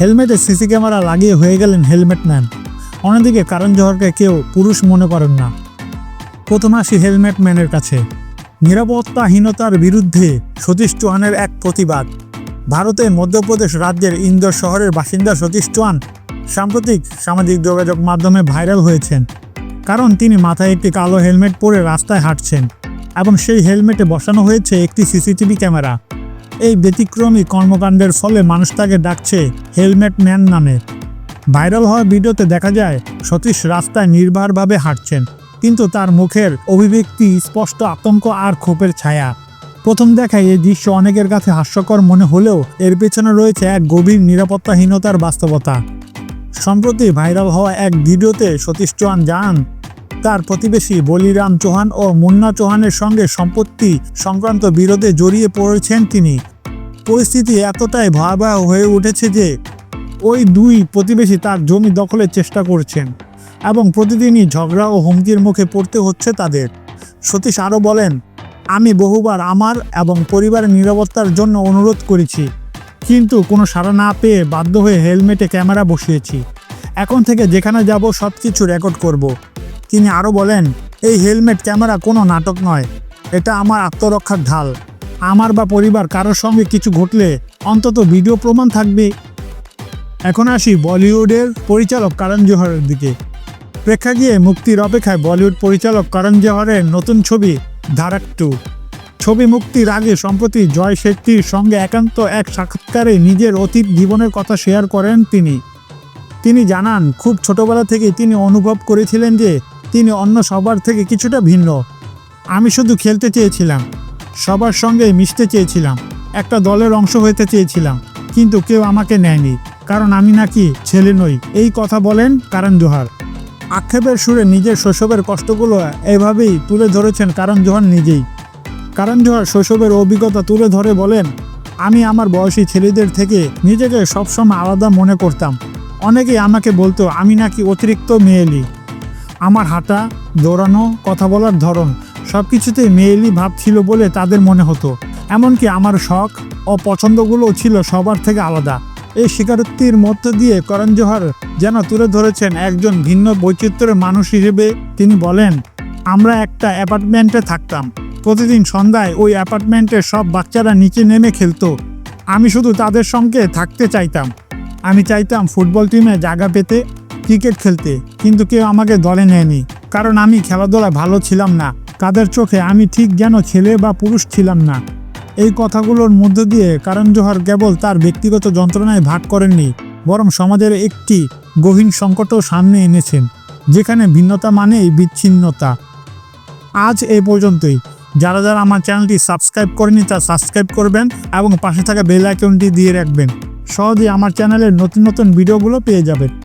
হেলমেটে CC camera লাগিয়ে হয়ে গেলেন হেলমেট ম্যান। অন্যদিকে কারণ জহরকে কেউ পুরুষ মনে করেন না। প্রথম আসি হেলমেট ম্যানের কাছে। নিরাপত্তাহীনতার বিরুদ্ধে সতীশ চৌহানের এক প্রতিবাদ। ভারতের মধ্যপ্রদেশ রাজ্যের ইন্দোর শহরের বাসিন্দা সতীশ চৌহান সাম্প্রতিক সামাজিক যোগাযোগ মাধ্যমে ভাইরাল হয়েছেন। কারণ তিনি মাথায় একটি কালো হেলমেট পরে রাস্তায় হাঁটছেন এবং সেই হেলমেটে বসানো হয়েছে একটি সিসিটিভি ক্যামেরা। এই ব্যতিক্রমী কর্মকাণ্ডের ফলে মানুষ তাকে ডাকছে হেলমেট ম্যান নামে। ভাইরাল হওয়া ভিডিওতে দেখা যায়, সতীশ রাস্তায় নির্ভরভাবে হাঁটছেন, কিন্তু তার মুখের অভিব্যক্তি, স্পষ্ট আতঙ্ক আর ক্ষোভের ছায়া। প্রথম দেখায় এই দৃশ্য অনেকের কাছে হাস্যকর মনে হলেও এর পেছনে রয়েছে এক গভীর নিরাপত্তাহীনতার বাস্তবতা। সম্প্রতি ভাইরাল হওয়া এক ভিডিওতে সতীশ চৌহান জানান তার প্রতিবেশী বলিরাম চৌহান ও মুন্না চৌহানের সঙ্গে সম্পত্তি সংক্রান্ত বিরোধে জড়িয়ে পড়েছেন তিনি। পরিস্থিতি এতটাই ভয়াবহ হয়ে উঠেছে যে ওই দুই প্রতিবেশী তার জমি দখলের চেষ্টা করছেন এবং প্রতিদিনই ঝগড়া ও হুমকির মুখে পড়তে হচ্ছে তাদের। সতীশ আরও বলেন, আমি বহুবার আমার এবং পরিবারের নিরাপত্তার জন্য অনুরোধ করেছি, কিন্তু কোনো সাড়া না পেয়ে বাধ্য হয়ে হেলমেটে ক্যামেরা বসিয়েছি। এখন থেকে যেখানে যাব সব কিছু রেকর্ড করব। তিনি আরও বলেন, এই হেলমেট, ক্যামেরা কোনো নাটক নয়। এটা আমার আত্মরক্ষার ঢাল। আমার বা পরিবার কারোর সঙ্গে কিছু ঘটলে অন্তত ভিডিও প্রমাণ থাকবে। এখন আসি বলিউডের পরিচালক কারণ জোহরের দিকে। প্রেক্ষাগৃহে মুক্তির অপেক্ষায় বলিউড পরিচালক করণ জোহরের নতুন ছবি ধারাক টু। ছবি মুক্তির আগে সম্প্রতি জয় শেট্টির সঙ্গে একান্ত এক সাক্ষাৎকারে নিজের অতীত জীবনের কথা শেয়ার করেন তিনি। তিনি জানান, খুব ছোটবেলা থেকে তিনি অনুভব করেছিলেন যে তিনি অন্য সবার থেকে কিছুটা ভিন্ন। আমি শুধু খেলতে চেয়েছিলাম, সবার সঙ্গে মিশতে চেয়েছিলাম, একটা দলের অংশ হতে চেয়েছিলাম, কিন্তু কেউ আমাকে নেয়নি, কারণ আমি নাকি ছেলে নই, এই কথা বলেন কারণ জোহার। আক্ষেপের সুরে নিজের শৈশবের কষ্টগুলো এভাবেই তুলে ধরেছেন কারণ জোহার নিজেই। কারণ জোহার শৈশবের অভিজ্ঞতা তুলে ধরে বলেন, আমি আমার বয়সী ছেলেদের থেকে নিজেকে সবসময় আলাদা মনে করতাম। অনেকেই আমাকে বলতো, আমি নাকি অতিরিক্ত মেয়েলি। আমার হাঁটা, দৌড়ানো, কথা বলার ধরন সব কিছুতেই মেয়েলি ভাব ছিল বলে তাদের মনে হতো। এমনকি আমার শখ ও পছন্দগুলোও ছিল সবার থেকে আলাদা। এই স্বীকারোক্তির মধ্য দিয়ে করণ জোহর যেন তুলে ধরেছেন একজন ভিন্ন বৈচিত্র্যের মানুষ হিসেবে তিনি বলেন, আমরা একটা অ্যাপার্টমেন্টে থাকতাম। প্রতিদিন সন্ধ্যায় ওই অ্যাপার্টমেন্টের সব বাচ্চারা নিচে নেমে খেলতো। আমি শুধু তাদের সঙ্গে থাকতে চাইতাম। আমি চাইতাম ফুটবল টিমে জায়গা পেতে ক্রিকেট খেলতে, কিন্তু কেউ আমাকে দলে নেয়নি। কারণ আমি খেলাধুলায় ভালো ছিলাম না। তাদের চোখে আমি ঠিক যেন ছেলে বা পুরুষ ছিলাম না। এই কথাগুলোর মধ্য দিয়ে কারণ জোহর কেবল তার ব্যক্তিগত যন্ত্রণায় ভাগ করেননি, বরং সমাজের একটি গভীর সংকটও সামনে এনেছেন, যেখানে ভিন্নতা মানেই বিচ্ছিন্নতা। আজ এই পর্যন্তই। যারা যারা আমার চ্যানেলটি সাবস্ক্রাইব করেনি তা সাবস্ক্রাইব করবেন এবং পাশে থাকা বেল আইকনটি দিয়ে রাখবেন। সহজেই আমার চ্যানেলের নতুন নতুন ভিডিওগুলো পেয়ে যাবেন।